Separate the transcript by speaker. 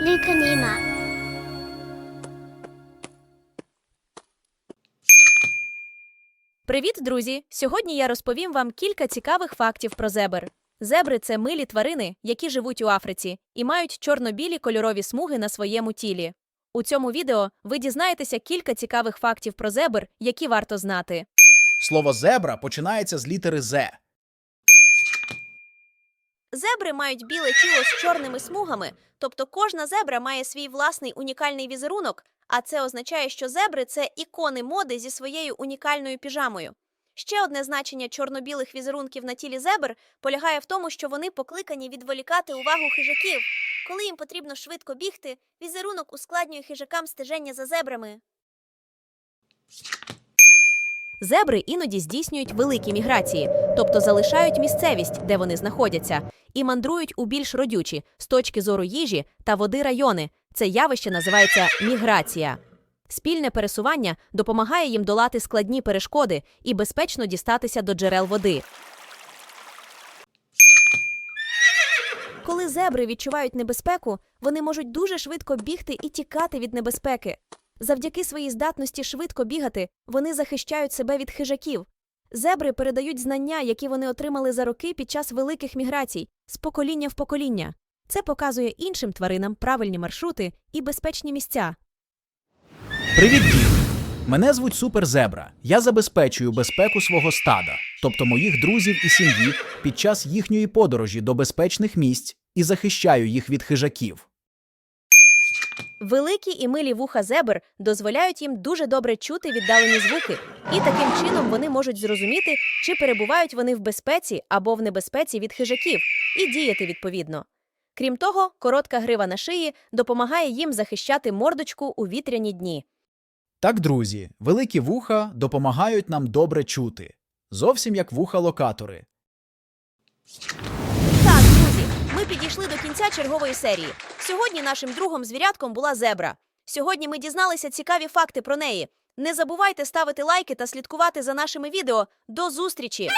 Speaker 1: Lucanema.
Speaker 2: Привіт, друзі! Сьогодні я розповім вам кілька цікавих фактів про зебр. Зебри це милі тварини, які живуть у Африці і мають чорно-білі кольорові смуги на своєму тілі. У цьому відео ви дізнаєтеся кілька цікавих фактів про зебр, які варто знати.
Speaker 3: Слово зебра починається з літери З.
Speaker 2: Зебри мають біле тіло з чорними смугами, тобто кожна зебра має свій власний унікальний візерунок, а це означає, що зебри це ікони моди зі своєю унікальною піжамою. Ще одне значення чорно-білих візерунків на тілі зебр полягає в тому, що вони покликані відволікати увагу хижаків. Коли їм потрібно швидко бігти, візерунок ускладнює хижакам стеження за зебрами. Зебри іноді здійснюють великі міграції, тобто залишають місцевість, де вони знаходяться, і мандрують у більш родючі з точки зору їжі та води райони. Це явище називається міграція. Спільне пересування допомагає їм долати складні перешкоди і безпечно дістатися до джерел води. Коли зебри відчувають небезпеку, вони можуть дуже швидко бігти і тікати від небезпеки. Завдяки своїй здатності швидко бігати, вони захищають себе від хижаків. Зебри передають знання, які вони отримали за роки під час великих міграцій, з покоління в покоління. Це показує іншим тваринам правильні маршрути і безпечні місця.
Speaker 3: Привіт, діти! Мене звуть Суперзебра. Я забезпечую безпеку свого стада, тобто моїх друзів і сім'ї, під час їхньої подорожі до безпечних місць і захищаю їх від хижаків.
Speaker 2: Великі і милі вуха зебр дозволяють їм дуже добре чути віддалені звуки, і таким чином вони можуть зрозуміти, чи перебувають вони в безпеці або в небезпеці від хижаків, і діяти відповідно. Крім того, коротка грива на шиї допомагає їм захищати мордочку у вітряні дні.
Speaker 3: Так, друзі, великі вуха допомагають нам добре чути, зовсім як вуха-локатори.
Speaker 2: Так, друзі, підійшли до кінця чергової серії. Сьогодні нашим другом звірятком була зебра. Сьогодні ми дізналися цікаві факти про неї. Не забувайте ставити лайки та слідкувати за нашими відео. До зустрічі!